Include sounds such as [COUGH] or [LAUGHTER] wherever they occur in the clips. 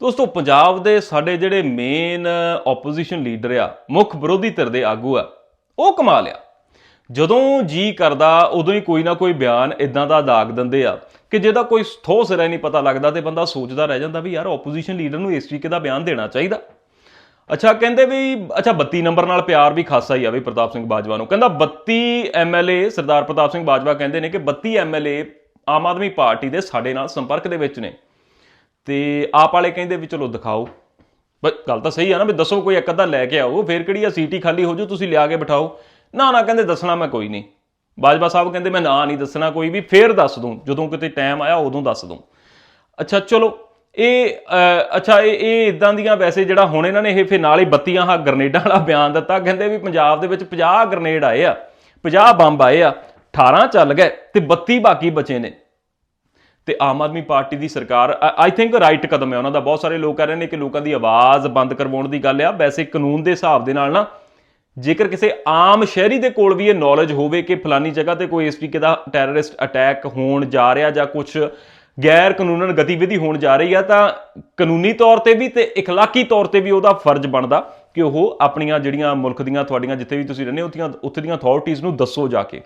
ਦੋਸਤੋ, ਪੰਜਾਬ ਦੇ ਸਾਡੇ ਜਿਹੜੇ ਮੇਨ ਆਪੋਜੀਸ਼ਨ ਲੀਡਰ ਆ, ਮੁੱਖ ਵਿਰੋਧੀ ਧਿਰ ਦੇ ਆਗੂ ਆ, ਉਹ ਕਮਾਲ ਆ। ਜਦੋਂ ਜੀ ਕਰਦਾ, ਉਦੋਂ ਹੀ ਕੋਈ ਨਾ ਕੋਈ ਬਿਆਨ ਇਦਾਂ ਦਾ ਦਾਗ ਦਿੰਦੇ ਆ ਕਿ ਜਿਹਦਾ ਕੋਈ ਥੋ ਸਿਰਾ ਨਹੀਂ ਪਤਾ ਲੱਗਦਾ ਤੇ ਬੰਦਾ ਸੋਚਦਾ ਰਹਿ ਜਾਂਦਾ ਵੀ ਯਾਰ ਆਪੋਜੀਸ਼ਨ ਲੀਡਰ ਨੂੰ ਇਸ ਤਰੀਕੇ ਦਾ ਬਿਆਨ ਦੇਣਾ ਚਾਹੀਦਾ। ਅੱਛਾ, ਕਹਿੰਦੇ ਵੀ, ਅੱਛਾ 32 ਨੰਬਰ ਨਾਲ ਪਿਆਰ ਵੀ ਖਾਸਾ ਹੀ ਆ ਵੀ ਪ੍ਰਤਾਪ ਸਿੰਘ ਬਾਜਵਾ ਨੂੰ। ਕਹਿੰਦਾ 32 ਐਮਐਲਏ ਸਰਦਾਰ ਪ੍ਰਤਾਪ ਸਿੰਘ ਬਾਜਵਾ ਕਹਿੰਦੇ ਨੇ ਕਿ 32 ਐਮਐਲਏ ਆਮ ਆਦਮੀ ਪਾਰਟੀ ਦੇ ਸਾਡੇ ਨਾਲ ਸੰਪਰਕ ਦੇ ਵਿੱਚ ਨੇ। ਤੇ ਆਪ ਵਾਲੇ ਕਹਿੰਦੇ ਵੀ ਚਲੋ ਦਿਖਾਓ। ਬਸ ਗੱਲ ਤਾਂ ਸਹੀ ਆ ਨਾ ਵੀ ਦੱਸੋ ਕੋਈ ਇੱਕ ਅੱਧਾ ਲੈ ਕੇ ਆਓ, ਫੇਰ ਕਿਹੜੀ ਆ, ਸੀਟੀ ਖਾਲੀ ਹੋ ਜੂ ਤੁਸੀਂ ਲਿਆ ਕੇ ਬਿਠਾਓ। ਨਾ ਨਾ ਕਹਿੰਦੇ ਦੱਸਣਾ ਮੈਂ ਕੋਈ ਨਹੀਂ। ਬਾਜਵਾ ਸਾਹਿਬ ਕਹਿੰਦੇ ਮੈਂ ਨਾ ਨਹੀਂ ਦੱਸਣਾ ਕੋਈ ਵੀ, ਫੇਰ ਦੱਸ ਦੂੰ, ਜਦੋਂ ਕਿਤੇ ਟਾਈਮ ਆਇਆ ਉਦੋਂ ਦੱਸ ਦੂੰ। ਅੱਛਾ, ਚਲੋ, ਇਹ ਅੱਛਾ, ਇਹ ਇਹ ਇਦਾਂ ਦੀਆਂ ਵੈਸੇ ਜਿਹੜਾ ਹੁਣ ਇਹਨਾਂ ਨੇ ਇਹ ਫਿਰ ਨਾਲ ਹੀ ਬੱਤੀਆਂ ਹਾ ਗਰਨੇਡਾਂ ਵਾਲਾ ਬਿਆਨ ਦਿੱਤਾ, ਕਹਿੰਦੇ ਵੀ ਪੰਜਾਬ ਦੇ ਵਿੱਚ 50 ਗਰਨੇਡ ਆਏ ਆ 50 ਬੰਬ ਆਏ ਆ 18 ਚੱਲ ਗਏ ਤੇ 32 ਬਾਕੀ ਬਚੇ ਨੇ। ਤੇ ਆਮ ਆਦਮੀ ਪਾਰਟੀ ਦੀ ਸਰਕਾਰ ਆਈ ਥਿੰਕ ਰਾਈਟ ਕਦਮ ਹੈ ਉਹਨਾਂ ਦਾ। ਬਹੁਤ ਸਾਰੇ ਲੋਕ ਕਹਿ ਰਹੇ ਨੇ ਕਿ ਲੋਕਾਂ ਦੀ ਆਵਾਜ਼ ਬੰਦ ਕਰਵਾਉਣ ਦੀ ਗੱਲ ਆ। ਵੈਸੇ ਕਾਨੂੰਨ ਦੇ ਹਿਸਾਬ ਦੇ ਨਾਲ ਨਾ, ਜੇਕਰ ਕਿਸੇ ਆਮ ਸ਼ਹਿਰੀ ਦੇ ਕੋਲ ਵੀ ਇਹ ਨੌਲੇਜ ਹੋਵੇ ਕਿ ਫਲਾਨੀ ਜਗ੍ਹਾ ਤੇ ਕੋਈ ਇਸ ਤਰੀਕੇ ਦਾ ਟੈਰਰਿਸਟ ਅਟੈਕ ਹੋਣ ਜਾ ਰਿਹਾ ਜਾਂ ਕੁਝ ਗੈਰ ਕਾਨੂੰਨਨ ਗਤੀਵਿਧੀ ਹੋਣ ਜਾ ਰਹੀ ਆ, ਤਾਂ ਕਾਨੂੰਨੀ ਤੌਰ ਤੇ ਵੀ ਤੇ ਇਖਲਾਕੀ ਤੌਰ ਤੇ ਵੀ ਉਹਦਾ ਫਰਜ਼ ਬਣਦਾ ਕਿ ਉਹ ਆਪਣੀਆਂ ਜਿਹੜੀਆਂ ਮੁਲਕ ਦੀਆਂ, ਤੁਹਾਡੀਆਂ ਜਿੱਥੇ ਵੀ ਤੁਸੀਂ ਰਹਿੰਦੇ ਹੋ, ਉੱਥੀਆਂ, ਉੱਥੇ ਦੀਆਂ ਅਥਾਰਟੀਆਂ ਨੂੰ ਦੱਸੋ ਜਾ ਕੇ।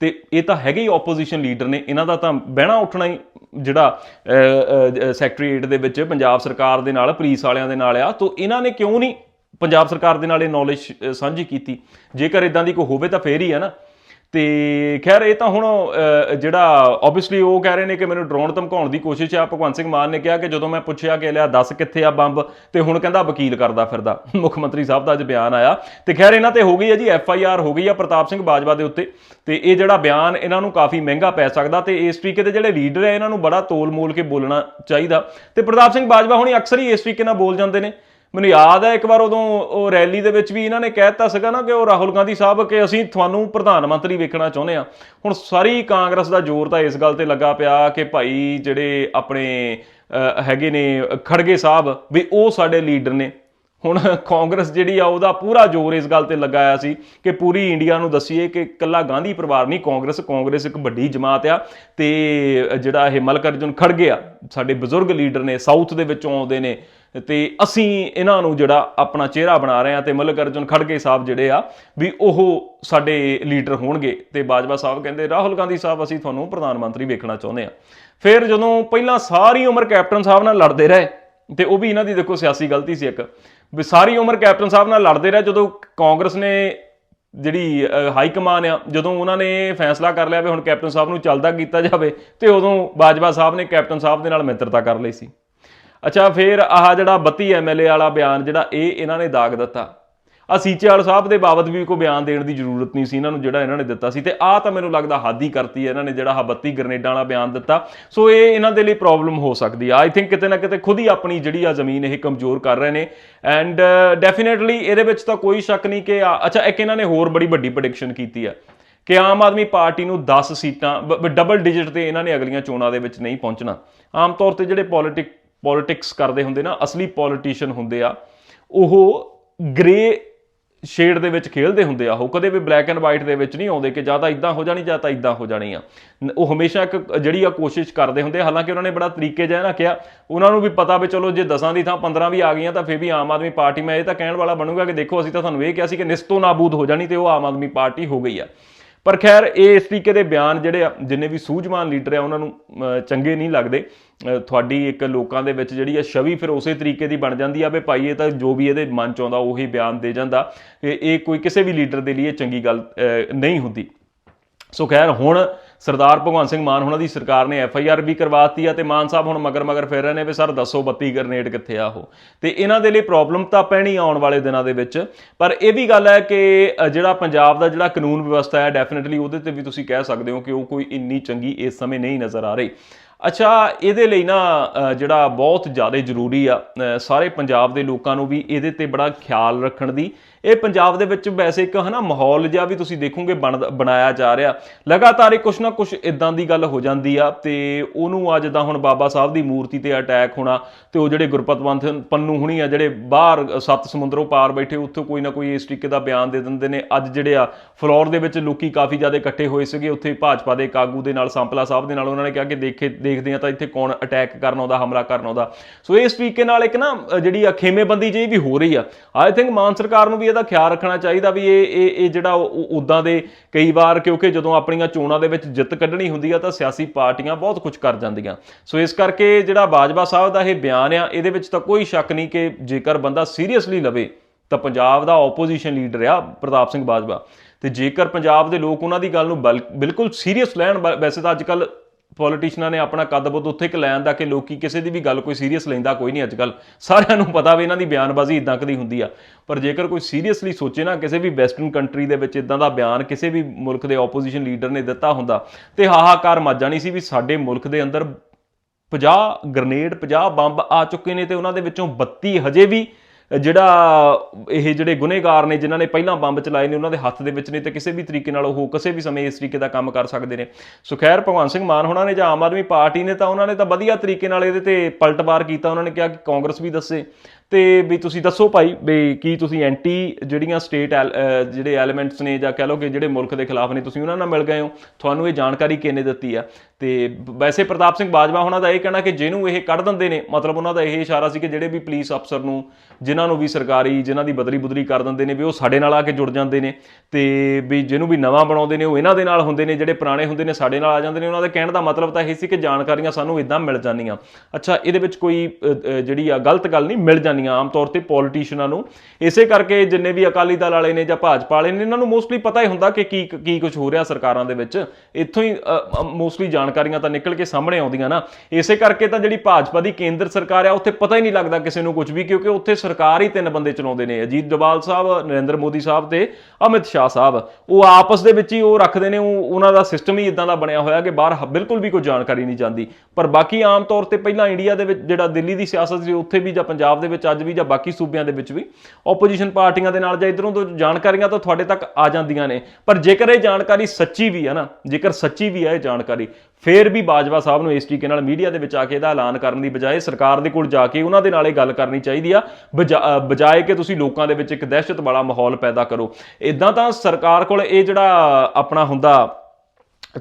ਤੇ ਇਹ ਤਾਂ ਹੈਗੇ ਹੀ ਆਪੋਜੀਸ਼ਨ ਲੀਡਰ ਨੇ, ਇਹਨਾਂ ਦਾ ਤਾਂ ਬਹਿਣਾ ਉੱਠਣਾ ਹੀ ਜਿਹੜਾ ਸੈਕਟਰੀਏਟ ਦੇ ਵਿੱਚ ਪੰਜਾਬ ਸਰਕਾਰ ਦੇ ਨਾਲ ਪੁਲਿਸ ਵਾਲਿਆਂ ਦੇ ਨਾਲ ਆ, ਤੋਂ ਇਹਨਾਂ ਨੇ ਕਿਉਂ ਨਹੀਂ ਪੰਜਾਬ ਸਰਕਾਰ ਦੇ ਨਾਲ ਇਹ ਨੌਲੇਜ ਸਾਂਝੀ ਕੀਤੀ? ਜੇਕਰ ਇਦਾਂ ਦੀ ਕੋਈ ਹੋਵੇ ਤਾਂ ਫੇਰ ਹੀ ਹੈ ਨਾ। ਤੇ ਖੈਰ, ਇਹ ਤਾਂ ਹੁਣ ਜਿਹੜਾ ਆਬਵੀਅਸਲੀ ਉਹ ਕਹਿ ਰਹੇ ਨੇ ਕਿ ਮੈਨੂੰ ਡਰੋਨ ਧਮਕਾਉਣ ਦੀ ਕੋਸ਼ਿਸ਼ ਆ। ਭਗਵੰਤ ਸਿੰਘ ਮਾਨ ਨੇ ਕਿਹਾ ਕਿ ਜਦੋਂ ਮੈਂ ਪੁੱਛਿਆ ਕਿ ਲਿਆ ਦੱਸ ਕਿੱਥੇ ਆ ਬੰਬ, ਤੇ ਹੁਣ ਕਹਿੰਦਾ ਵਕੀਲ ਕਰਦਾ ਫਿਰਦਾ। [LAUGHS] ਮੁੱਖ ਮੰਤਰੀ ਸਾਹਿਬ ਦਾ ਅੱਜ ਬਿਆਨ ਆਇਆ। ਤੇ ਖੈਰ, ਇਹਨਾਂ ਤੇ ਹੋ ਗਈ ਹੈ ਜੀ ਐਫ ਆਈ ਆਰ ਹੋ ਗਈ ਆ ਪ੍ਰਤਾਪ ਸਿੰਘ ਬਾਜਵਾ ਦੇ ਉੱਤੇ। ਤੇ ਇਹ ਜਿਹੜਾ ਬਿਆਨ ਇਹਨਾਂ ਨੂੰ ਕਾਫੀ ਮਹਿੰਗਾ ਪੈ ਸਕਦਾ ਤੇ ਇਸ ਤਰੀਕੇ ਦੇ ਜਿਹੜੇ ਲੀਡਰ ਹੈ ਇਹਨਾਂ ਨੂੰ ਬੜਾ ਤੋਲ ਮੋਲ ਕੇ ਬੋਲਣਾ ਚਾਹੀਦਾ। ਤੇ ਪ੍ਰਤਾਪ ਸਿੰਘ ਬਾਜਵਾ ਹੁਣੀ ਅਕਸਰ ਹੀ ਇਸ ਤਰੀਕੇ ਨਾਲ ਬੋਲ ਜਾਂਦੇ ਨੇ। ਮੈਨੂੰ ਯਾਦ ਹੈ ਇੱਕ ਵਾਰ ਉਦੋਂ ਉਹ ਰੈਲੀ ਦੇ ਵਿੱਚ ਵੀ ਇਹਨਾਂ ਨੇ ਕਹਿ ਦਿੱਤਾ ਸੀਗਾ ਨਾ ਕਿ ਉਹ ਰਾਹੁਲ ਗਾਂਧੀ ਸਾਹਿਬ ਕਿ ਅਸੀਂ ਤੁਹਾਨੂੰ ਪ੍ਰਧਾਨ ਮੰਤਰੀ ਵੇਖਣਾ ਚਾਹੁੰਦੇ ਆ ਹੁਣ ਸਾਰੀ ਕਾਂਗਰਸ ਦਾ ਜ਼ੋਰ ਤਾਂ ਇਸ ਗੱਲ ਤੇ ਲੱਗਾ ਪਿਆ ਕਿ ਭਾਈ ਜਿਹੜੇ ਆਪਣੇ ਹੈਗੇ ਨੇ ਖੜਗੇ ਸਾਹਿਬ ਵੀ ਉਹ ਸਾਡੇ ਲੀਡਰ ਨੇ। ਹੁਣ ਕਾਂਗਰਸ ਜਿਹੜੀ ਆ ਉਹਦਾ ਪੂਰਾ ਜ਼ੋਰ ਇਸ ਗੱਲ ਤੇ ਲਗਾਇਆ ਸੀ ਕਿ ਪੂਰੀ ਇੰਡੀਆ ਨੂੰ ਦੱਸੀਏ ਕਿ ਕੱਲਾ ਗਾਂਧੀ ਪਰਿਵਾਰ ਨਹੀਂ, ਕਾਂਗਰਸ ਕਾਂਗਰਸ ਇੱਕ ਵੱਡੀ ਜਮਾਤ ਆ ਤੇ ਜਿਹੜਾ ਇਹ ਮਲਕਰਜਨ ਖੜਗੇ ਆ, ਸਾਡੇ ਬਜ਼ੁਰਗ ਲੀਡਰ ਨੇ, ਸਾਊਥ ਦੇ ਵਿੱਚੋਂ ਆਉਂਦੇ ਨੇ। ਤੇ ਅਸੀਂ ਇਹਨਾਂ ਨੂੰ ਜਿਹੜਾ ਆਪਣਾ ਚਿਹਰਾ ਬਣਾ ਰਹੇ ਆ ਤੇ ਮਲਕ ਅਰਜੁਨ ਖੜਗੇ ਸਾਹਿਬ ਜਿਹੜੇ ਆ ਵੀ ਉਹ ਸਾਡੇ ਲੀਡਰ ਹੋਣਗੇ ਤੇ ਬਾਜਵਾ ਸਾਹਿਬ ਕਹਿੰਦੇ, ਰਾਹੁਲ ਗਾਂਧੀ ਸਾਹਿਬ, ਅਸੀਂ ਤੁਹਾਨੂੰ ਪ੍ਰਧਾਨ ਮੰਤਰੀ ਵੇਖਣਾ ਚਾਹੁੰਦੇ ਆ ਫਿਰ ਜਦੋਂ ਪਹਿਲਾਂ ਸਾਰੀ ਉਮਰ ਕੈਪਟਨ ਸਾਹਿਬ ਨਾਲ ਲੜਦੇ ਰਹੇ, ਤੇ ਉਹ ਵੀ ਇਹਨਾਂ ਦੀ ਦੇਖੋ ਸਿਆਸੀ ਗਲਤੀ ਸੀ ਇੱਕ, ਵੀ ਸਾਰੀ ਉਮਰ ਕੈਪਟਨ ਸਾਹਿਬ ਨਾਲ ਲੜਦੇ ਰਹੇ, ਜਦੋਂ ਕਾਂਗਰਸ ਨੇ ਜਿਹੜੀ ਹਾਈ ਕਮਾਨ ਆ, ਜਦੋਂ ਉਹਨਾਂ ਨੇ ਫੈਸਲਾ ਕਰ ਲਿਆ ਵੀ ਹੁਣ ਕੈਪਟਨ ਸਾਹਿਬ ਨੂੰ ਚੱਲਦਾ ਕੀਤਾ ਜਾਵੇ, ਤੇ ਉਦੋਂ ਬਾਜਵਾ ਸਾਹਿਬ ਨੇ ਕੈਪਟਨ ਸਾਹਿਬ ਦੇ ਨਾਲ ਮਿੱਤਰਤਾ ਕਰ ਲਈ ਸੀ। ਅੱਛਾ, ਫਿਰ ਆਹ ਜਿਹੜਾ 32 ਐਮਐਲਏ ਵਾਲਾ ਬਿਆਨ ਜਿਹੜਾ, ਇਹ ਇਹਨਾਂ ਨੇ ਦਾਗ ਦਿੱਤਾ। ਆ ਸੀਚੇਵਾਲ ਸਾਹਿਬ ਦੇ ਬਾਬਤ ਵੀ ਕੋਈ ਬਿਆਨ ਦੇਣ ਦੀ ਜ਼ਰੂਰਤ ਨਹੀਂ ਸੀ ਇਹਨਾਂ ਨੂੰ, ਜਿਹੜਾ ਇਹਨਾਂ ਨੇ ਦਿੱਤਾ ਸੀ। ਤੇ ਆਹ ਤਾਂ ਮੈਨੂੰ ਲੱਗਦਾ ਹੱਦ ਹੀ ਕਰਤੀ ਹੈ ਇਹਨਾਂ ਨੇ, ਜਿਹੜਾ ਆਹ 32 ਗ੍ਰਨੇਡਾਂ ਵਾਲਾ ਬਿਆਨ ਦਿੱਤਾ। ਸੋ ਇਹ ਇਹਨਾਂ ਦੇ ਲਈ ਪ੍ਰੋਬਲਮ ਹੋ ਸਕਦੀ ਆ। ਆਈ ਥਿੰਕ ਕਿਤੇ ਨਾ ਕਿਤੇ ਖੁਦ ਹੀ ਆਪਣੀ ਜਿਹੜੀ ਆ ਜ਼ਮੀਨ ਇਹ ਕਮਜ਼ੋਰ ਕਰ ਰਹੇ ਨੇ। ਐਂਡ ਡੈਫੀਨਿਟਲੀ ਇਹਦੇ ਵਿੱਚ ਤਾਂ ਕੋਈ ਸ਼ੱਕ ਨਹੀਂ ਕਿ ਆ- ਅੱਛਾ, ਇੱਕ ਇਹਨਾਂ ਨੇ ਹੋਰ ਬੜੀ ਵੱਡੀ ਪ੍ਰੈਡਿਕਸ਼ਨ ਕੀਤੀ ਆ ਕਿ ਆਮ ਆਦਮੀ ਪਾਰਟੀ ਨੂੰ 10 ਸੀਟਾਂ ਡਬਲ ਡਿਜਿਟ ਤੇ ਇਹਨਾਂ ਨੇ ਅਗਲੀਆਂ ਚੋਣਾਂ ਦੇ ਵਿੱਚ ਨਹੀਂ ਪਹੁੰਚਣਾ। ਆਮ ਤੌਰ ਤੇ ਜਿਹੜੇ ਪੋਲਿਟਿਕ ਪੋਲਿਟਿਕਸ ਕਰਦੇ ਹੁੰਦੇ ਨਾ, ਅਸਲੀ ਪੋਲੀਟੀਸ਼ੀਅਨ ਹੁੰਦੇ ਆ, ਉਹ ਗ੍ਰੇ ਸ਼ੇਡ ਦੇ ਵਿੱਚ ਖੇਲਦੇ ਹੁੰਦੇ ਆ ਉਹ, ਕਦੇ ਵੀ ਬਲੈਕ ਐਂਡ ਵਾਈਟ ਦੇ ਵਿੱਚ ਨਹੀਂ ਆਉਂਦੇ ਕਿ ਜਾਂ ਤਾਂ ਇਦਾਂ ਹੋ ਜਾਣੀ ਜਾਂ ਤਾਂ ਇਦਾਂ ਹੋ ਜਾਣੀ ਆ ਉਹ ਹਮੇਸ਼ਾ ਇੱਕ, ਜਿਹੜੀ ਆ ਕੋਸ਼ਿਸ਼ ਕਰਦੇ ਹੁੰਦੇ ਆ। ਹਾਲਾਂਕਿ ਉਹਨਾਂ ਨੇ ਬੜਾ ਤਰੀਕੇ ਜਿਹਾ ਨਾ ਕਿਹਾ, ਉਹਨਾਂ ਨੂੰ ਵੀ ਪਤਾ ਵੀ ਚਲੋ ਜੇ 10 ਦੀ ਥਾਂ 15 ਵੀ ਆ ਗਈਆਂ ਤਾਂ ਫਿਰ ਵੀ ਆਮ ਆਦਮੀ ਪਾਰਟੀ, ਮੈਂ ਇਹ ਤਾਂ ਕਹਿਣ ਵਾਲਾ ਬਣੂਗਾ ਕਿ ਦੇਖੋ ਅਸੀਂ ਤਾਂ ਤੁਹਾਨੂੰ ਇਹ ਕਿਹਾ ਸੀ ਕਿ ਨਿਸਤੋ ਨਾਬੂਦ ਹੋ ਜਾਣੀ ਤੇ ਉਹ ਆਮ ਆਦਮੀ ਪਾਰਟੀ ਹੋ ਗਈ ਆ ਪਰ ਖੈਰ, ਇਹ ਇਸ ਤਰੀਕੇ ਦੇ ਬਿਆਨ ਜਿਹੜੇ ਆ, ਜਿੰਨੇ ਵੀ ਸੂਝਵਾਨ ਲੀਡਰ ਆ, ਉਹਨਾਂ ਨੂੰ ਚੰਗੇ ਨਹੀਂ ਲੱਗਦੇ। ਤੁਹਾਡੀ ਇੱਕ ਲੋਕਾਂ ਦੇ ਵਿੱਚ ਜਿਹੜੀ ਆ ਛਵੀ ਫਿਰ ਉਸੇ ਤਰੀਕੇ ਦੀ ਬਣ ਜਾਂਦੀ ਆ ਵੀ ਭਾਈ ਇਹ ਤਾਂ ਜੋ ਵੀ ਇਹਦੇ ਮਨ ਚ ਆਉਂਦਾ, ਉਹੀ ਬਿਆਨ ਦੇ ਜਾਂਦਾ। ਇਹ ਕੋਈ ਕਿਸੇ ਵੀ ਲੀਡਰ ਦੇ ਲਈ ਇਹ ਚੰਗੀ ਗੱਲ ਨਹੀਂ ਹੁੰਦੀ। ਸੋ ਖੈਰ, ਹੁਣ ਸਰਦਾਰ ਭਗਵੰਤ ਸਿੰਘ ਮਾਨ ਉਹਨਾਂ ਦੀ ਸਰਕਾਰ ਨੇ ਐਫ ਆਈ ਆਰ ਵੀ ਕਰਵਾਤੀ ਆ ਤੇ ਮਾਨ ਸਾਹਿਬ ਹੁਣ ਮਗਰ ਮਗਰ ਫਿਰ ਰਹੇ ਨੇ ਵੀ ਸਰ ਦੱਸੋ 32 ਗ੍ਰਨੇਡ ਕਿੱਥੇ ਆ ਉਹ। ਤੇ ਇਹਨਾਂ ਦੇ ਲਈ ਪ੍ਰੋਬਲਮ ਤਾਂ ਪੈਣੀ ਆਉਣ ਵਾਲੇ ਦਿਨਾਂ ਦੇ ਵਿੱਚ, ਪਰ ਇਹ ਵੀ ਗੱਲ ਹੈ ਕਿ ਜਿਹੜਾ ਪੰਜਾਬ ਦਾ ਜਿਹੜਾ ਕਾਨੂੰਨ ਵਿਵਸਥਾ ਹੈ ਡੈਫੀਨਿਟਲੀ ਉਹਦੇ ਤੇ ਵੀ ਤੁਸੀਂ ਕਹਿ ਸਕਦੇ ਹੋ ਕਿ ਉਹ ਕੋਈ ਇੰਨੀ ਚੰਗੀ ਇਸ ਸਮੇਂ ਨਹੀਂ ਨਜ਼ਰ ਆ ਰਹੀ। ਅੱਛਾ, ਇਹਦੇ ਲਈ ਨਾ ਜਿਹੜਾ ਬਹੁਤ ਜ਼ਿਆਦਾ ਜ਼ਰੂਰੀ ਆ ਸਾਰੇ ਪੰਜਾਬ ਦੇ ਲੋਕਾਂ ਨੂੰ ਵੀ ਇਹਦੇ ਤੇ ਬੜਾ ਖਿਆਲ ਰੱਖਣ ਦੀ। ਇਹ ਪੰਜਾਬ ਦੇ ਵਿੱਚ ਵੈਸੇ ਇੱਕ, ਹਨਾ, ਮਾਹੌਲ ਜਿਹਾ ਵੀ ਤੁਸੀਂ ਦੇਖੋਗੇ ਬਣ- ਬਣਾਇਆ ਜਾ ਰਿਹਾ। ਲਗਾਤਾਰ ਹੀ ਕੁਛ ਨਾ ਕੁਛ ਇਦਾਂ ਦੀ ਗੱਲ ਹੋ ਜਾਂਦੀ ਆ ਤੇ ਉਹਨੂੰ ਆ ਜਿੱਦਾਂ ਹੁਣ ਬਾਬਾ ਸਾਹਿਬ ਦੀ ਮੂਰਤੀ ਤੇ ਅਟੈਕ ਹੋਣਾ ਤੇ ਉਹ ਜਿਹੜੇ ਗੁਰਪਤਵੰਤ ਪੰਥ ਪੰਨੂ ਹੁਣੀ ਆ, ਜਿਹੜੇ ਬਾਹਰ ਸੱਤ ਸਮੁੰਦਰੋਂ ਪਾਰ ਬੈਠੇ, ਉੱਥੋਂ ਕੋਈ ਨਾ ਕੋਈ ਇਸ ਤਰੀਕੇ ਦਾ ਬਿਆਨ ਦੇ ਦਿੰਦੇ ਨੇ। ਅੱਜ ਜਿਹੜੇ ਆ, ਫਲੋਰ ਦੇ ਵਿੱਚ ਲੋਕੀ ਕਾਫੀ ਜ਼ਿਆਦਾ ਇਕੱਠੇ ਹੋਏ ਸੀਗੇ। ਉੱਥੇ ਭਾਜਪਾ ਦੇ ਇੱਕ ਆਗੂ ਦੇ ਨਾਲ, ਸੰਪਲਾ ਸਾਹਿਬ ਦੇ ਨਾਲ ਉਹਨਾਂ ਨੇ ਕਿਹਾ ਕਿ ਦੇਖੇ ਦੇਖਦੇ ਆ ਤਾਂ ਇੱਥੇ ਕੌਣ ਅਟੈਕ ਕਰਨ ਆਉਂਦਾ, ਹਮਲਾ ਕਰਨ ਆਉਂਦਾ। ਸੋ ਇਸ ਤਰੀਕੇ ਨਾਲ ਇੱਕ ਨਾ ਜਿਹੜੀ ਖੇਮੇਬੰਦੀ ਜਿਹੀ ਵੀ ਹੋ ਰਹੀ ਆ ਆਈ ਥਿੰਕ ਮਾਨ ਸਰਕਾਰ ਨੂੰ ਵੀ ਇਹਦਾ ਖਿਆਲ ਰੱਖਣਾ ਚਾਹੀਦਾ ਵੀ ਇਹ ਇਹ ਇਹ ਜਿਹੜਾ ਉਦਾਂ ਦੇ ਕਈ ਵਾਰ ਕਿਉਂਕਿ ਜਦੋਂ ਆਪਣੀਆਂ ਚੋਣਾਂ ਦੇ ਵਿੱਚ ਜਿੱਤ ਕੱਢਣੀ ਹੁੰਦੀ ਆ ਤਾਂ ਸਿਆਸੀ ਪਾਰਟੀਆਂ ਬਹੁਤ ਕੁਝ ਕਰ ਜਾਂਦੀਆਂ। ਸੋ ਇਸ ਕਰਕੇ ਜਿਹੜਾ ਬਾਜਵਾ ਸਾਹਿਬ ਦਾ ਇਹ ਬਿਆਨ ਆ, ਇਹਦੇ ਵਿੱਚ ਤਾਂ ਕੋਈ ਸ਼ੱਕ ਨਹੀਂ ਕਿ ਜੇਕਰ ਬੰਦਾ ਸੀਰੀਅਸਲੀ ਲਵੇ, ਤਾਂ ਪੰਜਾਬ ਦਾ ਆਪੋਜੀਸ਼ਨ ਲੀਡਰ ਆ ਪ੍ਰਤਾਪ ਸਿੰਘ ਬਾਜਵਾ। ਤੇ ਜੇਕਰ ਪੰਜਾਬ ਦੇ ਲੋਕ ਉਹਨਾਂ ਦੀ ਗੱਲ ਨੂੰ ਬਲ- ਬਿਲਕੁਲ ਸੀਰੀਅਸ ਲੈਣ ਵੈਸੇ ਤਾਂ ਅੱਜਕੱਲ ਪੋਲੀਟੀਸ਼ੀਅਨਾਂ ਨੇ ਆਪਣਾ ਕੱਦ ਬੁੱਧ ਉੱਥੇ ਕਿ ਲੈਣ ਦਾ ਕਿ ਲੋਕੀ ਕਿਸੇ ਦੀ ਵੀ ਗੱਲ ਕੋਈ ਸੀਰੀਅਸ ਲੈਂਦਾ, ਕੋਈ ਨਹੀਂ ਅੱਜਕੱਲ ਸਾਰਿਆਂ ਨੂੰ ਪਤਾ ਵੀ ਇਹਨਾਂ ਦੀ ਬਿਆਨਬਾਜ਼ੀ ਇਦਾਂ ਕਦੀ ਹੁੰਦੀ ਆ। ਪਰ ਜੇਕਰ ਕੋਈ ਸੀਰੀਅਸਲੀ ਸੋਚੇ ਨਾ, ਕਿਸੇ ਵੀ ਵੈਸਟਰਨ ਕੰਟਰੀ ਦੇ ਵਿੱਚ ਇਦਾਂ ਦਾ ਬਿਆਨ ਕਿਸੇ ਵੀ ਮੁਲਕ ਦੇ ਆਪੋਜੀਸ਼ਨ ਲੀਡਰ ਨੇ ਦਿੱਤਾ ਹੁੰਦਾ ਤੇ ਹਾਹਾਕਾਰ ਮੱਚ ਜਾਣੀ ਸੀ ਵੀ ਸਾਡੇ ਮੁਲਕ ਦੇ ਅੰਦਰ 50 ਗ੍ਰਨੇਡ 50 ਬੰਬ ਆ ਚੁੱਕੇ ਨੇ ਤੇ ਉਹਨਾਂ ਦੇ ਵਿੱਚੋਂ 32 ਹਜੇ ਵੀ ਜਿਹੜਾ ਇਹ ਜਿਹੜੇ ਗੁਨੇਗਾਰ ਨੇ, ਜਿਨ੍ਹਾਂ ਨੇ ਪਹਿਲਾਂ ਬੰਬ ਚਲਾਏ ਨੇ, ਉਹਨਾਂ ਦੇ ਹੱਥ ਦੇ ਵਿੱਚ ਨੇ ਤੇ ਕਿਸੇ ਵੀ ਤਰੀਕੇ ਨਾਲ ਉਹ ਕਿਸੇ ਵੀ ਸਮੇਂ ਇਸ ਤਰੀਕੇ ਦਾ ਕੰਮ ਕਰ ਸਕਦੇ ਨੇ। ਸੋ ਖੈਰ, ਭਗਵੰਤ ਸਿੰਘ ਮਾਨ ਹੋਣਾ ਨੇ ਜਾਂ ਆਮ ਆਦਮੀ ਪਾਰਟੀ ਨੇ, ਤਾਂ ਉਹਨਾਂ ਨੇ ਤਾਂ ਵਧੀਆ ਤਰੀਕੇ ਨਾਲ ਇਹਦੇ ਤੇ ਪਲਟਵਾਰ ਕੀਤਾ, ਉਹਨਾਂ ਨੇ ਕਿਹਾ ਕਿ ਕਾਂਗਰਸ ਵੀ ਦੱਸੇ। ਤੇ ਵੀ ਤੁਸੀਂ ਦੱਸੋ ਭਾਈ, ਵੀ ਕੀ ਤੁਸੀਂ ਐਂਟੀ ਜਿਹੜੀਆਂ ਸਟੇਟ ਜਿਹੜੇ ਐਲੀਮੈਂਟਸ ਨੇ ਜਾਂ ਕਹ ਲਓ ਕਿ ਜਿਹੜੇ ਮੁਲਕ ਦੇ ਖਿਲਾਫ ਨੇ, ਤੁਸੀਂ ਉਹਨਾਂ ਨਾਲ ਮਿਲ ਗਏ ਹੋ। ਤੁਹਾਨੂੰ ਇਹ ਜਾਣਕਾਰੀ ਕਿਹਨੇ ਦਿੱਤੀ ਆ? ਤੇ ਵੈਸੇ ਪ੍ਰਤਾਪ ਸਿੰਘ ਬਾਜਵਾ ਉਹਨਾਂ ਦਾ ਇਹ ਕਹਿਣਾ ਕਿ ਜਿਹਨੂੰ ਇਹ ਕੱਢ ਦਿੰਦੇ ਨੇ, ਮਤਲਬ ਉਹਨਾਂ ਦਾ ਇਹ ਇਸ਼ਾਰਾ ਸੀ ਕਿ ਜਿਹੜੇ ਵੀ ਪੁਲਿਸ ਅਫਸਰ ਨੂੰ, ਜਿਨ੍ਹਾਂ ਨੂੰ ਵੀ ਸਰਕਾਰੀ, ਜਿਨ੍ਹਾਂ ਦੀ ਬਦਲੀ ਬੁਦਲੀ ਕਰ ਦਿੰਦੇ ਨੇ, ਵੀ ਉਹ ਸਾਡੇ ਨਾਲ ਆ ਕੇ ਜੁੜ ਜਾਂਦੇ ਨੇ ਤੇ ਵੀ ਜਿਹਨੂੰ ਵੀ ਨਵਾਂ ਬਣਾਉਂਦੇ ਨੇ, ਉਹ ਇਹਨਾਂ ਦੇ ਨਾਲ ਹੁੰਦੇ ਨੇ, ਜਿਹੜੇ ਪੁਰਾਣੇ ਹੁੰਦੇ ਨੇ, ਸਾਡੇ ਨਾਲ ਆ ਜਾਂਦੇ ਨੇ। ਉਹਨਾਂ ਦੇ ਕਹਿਣ ਦਾ ਮਤਲਬ ਤਾਂ ਇਹ ਸੀ ਕਿ ਜਾਣਕਾਰੀਆਂ ਸਾਨੂੰ ਇਦਾਂ ਮਿਲ ਜਾਂਦੀਆਂ। ਅੱਛਾ, ਇਹਦੇ ਵਿੱਚ ਕੋਈ ਜਿਹੜੀ ਆ ਗਲਤ ਗੱਲ ਨਹੀਂ, ਮਿਲ ਜਾਂਦੀਆਂ ਆਮ ਤੌਰ ਤੇ ਪੋਲੀਟੀਸ਼ੀਅਨਾਂ ਨੂੰ। ਇਸੇ ਕਰਕੇ ਜਿੰਨੇ ਵੀ ਅਕਾਲੀ ਦਲ ਵਾਲੇ ਨੇ ਜਾਂ ਭਾਜਪਾ ਵਾਲੇ ਨੇ, ਇਹਨਾਂ ਨੂੰ ਮੋਸਟਲੀ ਪਤਾ ਹੀ ਹੁੰਦਾ ਕਿ ਕੀ ਕੀ ਕੁਝ ਹੋ ਰਿਹਾ ਸਰਕਾਰਾਂ ਦੇ ਵਿੱਚ। ਇੱਥੋਂ ਹੀ ਮੋਸਟਲੀ ਜਾਣ ਜਾਣਕਾਰੀਆਂ ਤਾਂ ਨਿਕਲ ਕੇ ਸਾਹਮਣੇ ਆਉਂਦੀਆਂ ਨਾ। ਇਸੇ ਕਰਕੇ ਤਾਂ ਜਿਹੜੀ ਭਾਜਪਾ ਦੀ ਕੇਂਦਰ ਸਰਕਾਰ ਆ, ਉੱਥੇ ਪਤਾ ਹੀ ਨਹੀਂ ਲੱਗਦਾ ਕਿਸੇ ਨੂੰ ਕੁਝ ਵੀ, ਕਿਉਂਕਿ ਉੱਥੇ ਸਰਕਾਰ ਹੀ ਤਿੰਨ ਬੰਦੇ ਚਲਾਉਂਦੇ ਨੇ। ਅਜੀਤ ਡੋਵਾਲ ਸਾਹਿਬ, ਨਰਿੰਦਰ ਮੋਦੀ ਸਾਹਿਬ ਤੇ ਅਮਿਤ ਸ਼ਾਹ ਸਾਹਿਬ। ਉਹ ਆਪਸ ਦੇ ਵਿੱਚ ਹੀ ਉਹ ਰੱਖਦੇ ਨੇ ਉਹਨਾਂ ਦਾ ਸਿਸਟਮ ਹੀ ਇਦਾਂ ਦਾ ਬਣਿਆ ਹੋਇਆ ਕਿ ਬਾਹਰ ਬਿਲਕੁਲ ਵੀ ਕੋਈ ਜਾਣਕਾਰੀ ਨਹੀਂ ਜਾਂਦੀ। ਪਰ ਬਾਕੀ ਆਮ ਤੌਰ ਤੇ ਪਹਿਲਾਂ ਇੰਡੀਆ ਦੇ ਵਿੱਚ ਜਿਹੜਾ ਦਿੱਲੀ ਦੀ ਸਿਆਸਤ ਸੀ, ਉੱਥੇ ਵੀ ਜਾਂ ਪੰਜਾਬ ਦੇ ਵਿੱਚ ਅੱਜ ਵੀ ਜਾਂ ਬਾਕੀ ਸੂਬਿਆਂ ਦੇ ਵਿੱਚ ਵੀ ਆਪੋਜੀਸ਼ਨ ਪਾਰਟੀਆਂ ਦੇ ਨਾਲ ਜਾਂ ਇਧਰੋਂ ਤੋਂ ਜਾਣਕਾਰੀਆਂ ਤਾਂ ਤੁਹਾਡੇ ਤੱਕ ਆ ਜਾਂਦੀਆਂ ਨੇ। ਪਰ ਜੇਕਰ ਇਹ ਜਾਣਕਾਰੀ ਸੱਚੀ ਵੀ ਹੈ ਨਾ, ਜੇਕਰ ਸੱਚੀ ਵੀ ਹੈ ਇਹ ਜਾਣਕਾਰੀ ਫੇਰ ਵੀ ਬਾਜਵਾ ਸਾਹਿਬ ਨੂੰ ਇਸ ਤਰੀਕੇ ਨਾਲ ਮੀਡੀਆ ਦੇ ਵਿੱਚ ਆ ਕੇ ਇਹਦਾ ਐਲਾਨ ਕਰਨ ਦੀ ਬਜਾਏ ਸਰਕਾਰ ਦੇ ਕੋਲ ਜਾ ਕੇ ਉਹਨਾਂ ਦੇ ਨਾਲ ਇਹ ਗੱਲ ਕਰਨੀ ਚਾਹੀਦੀ ਆ। ਬਜਾ- ਬਜਾਏ ਕਿ ਤੁਸੀਂ ਲੋਕਾਂ ਦੇ ਵਿੱਚ ਇੱਕ ਦਹਿਸ਼ਤ ਵਾਲਾ ਮਾਹੌਲ ਪੈਦਾ ਕਰੋ। ਇਦਾਂ ਤਾਂ ਸਰਕਾਰ ਕੋਲ ਇਹ ਜਿਹੜਾ ਆਪਣਾ ਹੁੰਦਾ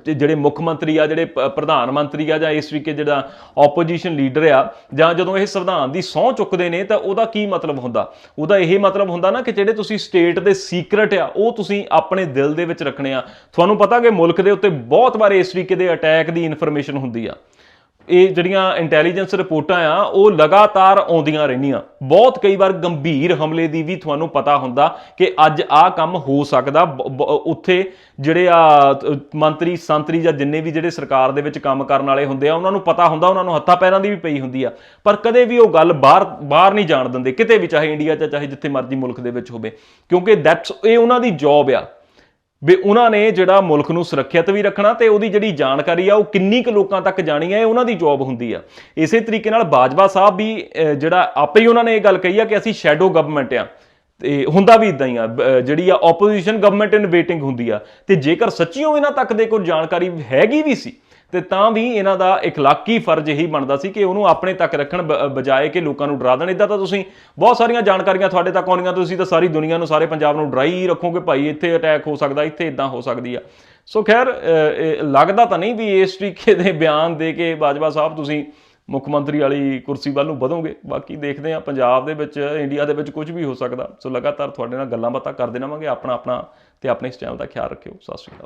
ਜਿਹੜੇ ਮੁੱਖ ਮੰਤਰੀ ਆ, ਜਿਹੜੇ ਪ- ਪ੍ਰਧਾਨ ਮੰਤਰੀ ਆ ਜਾਂ ਇਸ ਤਰੀਕੇ ਜਿਹੜਾ ਆਪੋਜੀਸ਼ਨ ਲੀਡਰ ਆ, ਜਾਂ ਜਦੋਂ ਇਹ ਸੰਵਿਧਾਨ ਦੀ ਸਹੁੰ ਚੁੱਕਦੇ ਨੇ, ਤਾਂ ਉਹਦਾ ਕੀ ਮਤਲਬ ਹੁੰਦਾ? ਉਹਦਾ ਇਹ ਮਤਲਬ ਹੁੰਦਾ ਨਾ ਕਿ ਜਿਹੜੇ ਤੁਸੀਂ ਸਟੇਟ ਦੇ ਸੀਕ੍ਰੇਟ ਆ, ਉਹ ਤੁਸੀਂ ਆਪਣੇ ਦਿਲ ਦੇ ਵਿੱਚ ਰੱਖਣੇ ਆ। ਤੁਹਾਨੂੰ ਪਤਾ ਕਿ ਮੁਲਕ ਦੇ ਉੱਤੇ ਬਹੁਤ ਵਾਰ ਇਸ ਤਰੀਕੇ ਦੇ ਅਟੈਕ ਦੀ ਇਨਫੋਰਮੇਸ਼ਨ ਹੁੰਦੀ ਆ। ਇਹ ਜਿਹੜੀਆਂ ਇੰਟੈਲੀਜੈਂਸ ਰਿਪੋਰਟਾਂ ਆ, ਉਹ ਲਗਾਤਾਰ ਆਉਂਦੀਆਂ ਰਹਿੰਦੀਆਂ। ਬਹੁਤ ਕਈ ਵਾਰ ਗੰਭੀਰ ਹਮਲੇ ਦੀ ਵੀ ਤੁਹਾਨੂੰ ਪਤਾ ਹੁੰਦਾ ਕਿ ਅੱਜ ਆਹ ਕੰਮ ਹੋ ਸਕਦਾ। ਬ- ਬ- ਉੱਥੇ ਜਿਹੜੇ ਆ ਮੰਤਰੀ, ਸੰਤਰੀ ਜਾਂ ਜਿੰਨੇ ਵੀ ਜਿਹੜੇ ਸਰਕਾਰ ਦੇ ਵਿੱਚ ਕੰਮ ਕਰਨ ਵਾਲੇ ਹੁੰਦੇ ਆ, ਉਹਨਾਂ ਨੂੰ ਪਤਾ ਹੁੰਦਾ, ਉਹਨਾਂ ਨੂੰ ਹੱਥਾਂ ਪੈਰਾਂ ਦੀ ਵੀ ਪਈ ਹੁੰਦੀ ਆ। ਪਰ ਕਦੇ ਵੀ ਉਹ ਗੱਲ ਬਾਹਰ ਬਾਹਰ ਨਹੀਂ ਜਾਣ ਦਿੰਦੇ। ਕਿਤੇ ਵੀ, ਚਾਹੇ ਇੰਡੀਆ 'ਚ ਚਾਹੇ ਜਿੱਥੇ ਮਰਜ਼ੀ ਮੁਲਕ ਦੇ ਵਿੱਚ ਹੋਵੇ। ਕਿਉਂਕਿ ਦੈਟਸ ਇਹ ਉਹਨਾਂ ਦੀ ਜੌਬ ਆ। ਵੀ ਉਹਨਾਂ ਨੇ ਜਿਹੜਾ ਮੁਲਕ ਨੂੰ ਸੁਰੱਖਿਅਤ ਵੀ ਰੱਖਣਾ ਤੇ ਉਹਦੀ ਜਿਹੜੀ ਜਾਣਕਾਰੀ ਆ, ਉਹ ਕਿੰਨੀ ਕੁ ਲੋਕਾਂ ਤੱਕ ਜਾਣੀ ਹੈ, ਇਹ ਉਹਨਾਂ ਦੀ ਜੌਬ ਹੁੰਦੀ ਆ। ਇਸੇ ਤਰੀਕੇ ਨਾਲ ਬਾਜਵਾ ਸਾਹਿਬ ਵੀ ਜਿਹੜਾ ਆਪੇ ਹੀ ਉਹਨਾਂ ਨੇ ਇਹ ਗੱਲ ਕਹੀ ਆ ਕਿ ਅਸੀਂ ਸ਼ੈਡੋ ਗਵਰਨਮੈਂਟ ਆ। ਤੇ ਹੁੰਦਾ ਵੀ ਇਦਾਂ ਹੀ ਆ ਜਿਹੜੀ ਆ ਆਪੋਜੀਸ਼ਨ ਗਵਰਨਮੈਂਟ ਇਨ ਵੇਟਿੰਗ ਹੁੰਦੀ ਆ। ਤੇ ਜੇਕਰ ਸੱਚੀਓ ਇਹਨਾਂ ਤੱਕ ਦੇ ਕੋਈ ਜਾਣਕਾਰੀ ਹੈਗੀ ਵੀ ਸੀ ਤੇ ਤਾਂ ਵੀ ਇਹਨਾਂ ਦਾ ਇਖਲਾਕੀ ਫਰਜ਼ ਇਹੀ ਬਣਦਾ ਸੀ ਕਿ ਉਹਨੂੰ ਆਪਣੇ ਤੱਕ ਰੱਖਣ ਬ- ਬਜਾਏ ਕਿ ਲੋਕਾਂ ਨੂੰ ਡਰਾ ਦੇਣ। ਇਦਾਂ ਤਾਂ ਤੁਸੀਂ ਬਹੁਤ ਸਾਰੀਆਂ ਜਾਣਕਾਰੀਆਂ ਤੁਹਾਡੇ ਤੱਕ ਆਉਣੀਆਂ ਤੁਸੀਂ ਤਾਂ ਸਾਰੀ ਦੁਨੀਆ ਨੂੰ, ਸਾਰੇ ਪੰਜਾਬ ਨੂੰ ਡਰਾਈ ਰੱਖੋਗੇ ਭਾਈ, ਇੱਥੇ ਅਟੈਕ ਹੋ ਸਕਦਾ, ਇੱਥੇ ਇਦਾਂ ਹੋ ਸਕਦੀ ਆ। ਸੋ ਖੈਰ ਲੱਗਦਾ ਤਾਂ ਨਹੀਂ ਵੀ ਇਸ ਤਰੀਕੇ ਦੇ ਬਿਆਨ ਦੇ ਕੇ ਬਾਜਵਾ ਸਾਹਿਬ ਤੁਸੀਂ ਮੁੱਖ ਮੰਤਰੀ ਵਾਲੀ ਕੁਰਸੀ ਵੱਲ ਨੂੰ ਵਧੋਗੇ। ਬਾਕੀ ਦੇਖਦੇ ਆ ਪੰਜਾਬ ਦੇ ਵਿੱਚ, ਇੰਡੀਆ ਦੇ ਵਿੱਚ ਕੁਝ ਵੀ ਹੋ ਸਕਦਾ। ਸੋ ਲਗਾਤਾਰ ਤੁਹਾਡੇ ਨਾਲ ਗੱਲਾਂ ਬਾਤਾਂ ਕਰਦੇ ਰਵਾਂਗੇ ਆਪਣਾ ਆਪਣਾ ਤੇ ਆਪਣੇ ਇਸ ਚੈਨਲ ਦਾ ਖਿਆਲ ਰੱਖਿਓ। ਸਤਿ ਸ਼੍ਰੀ ਅਕਾਲ।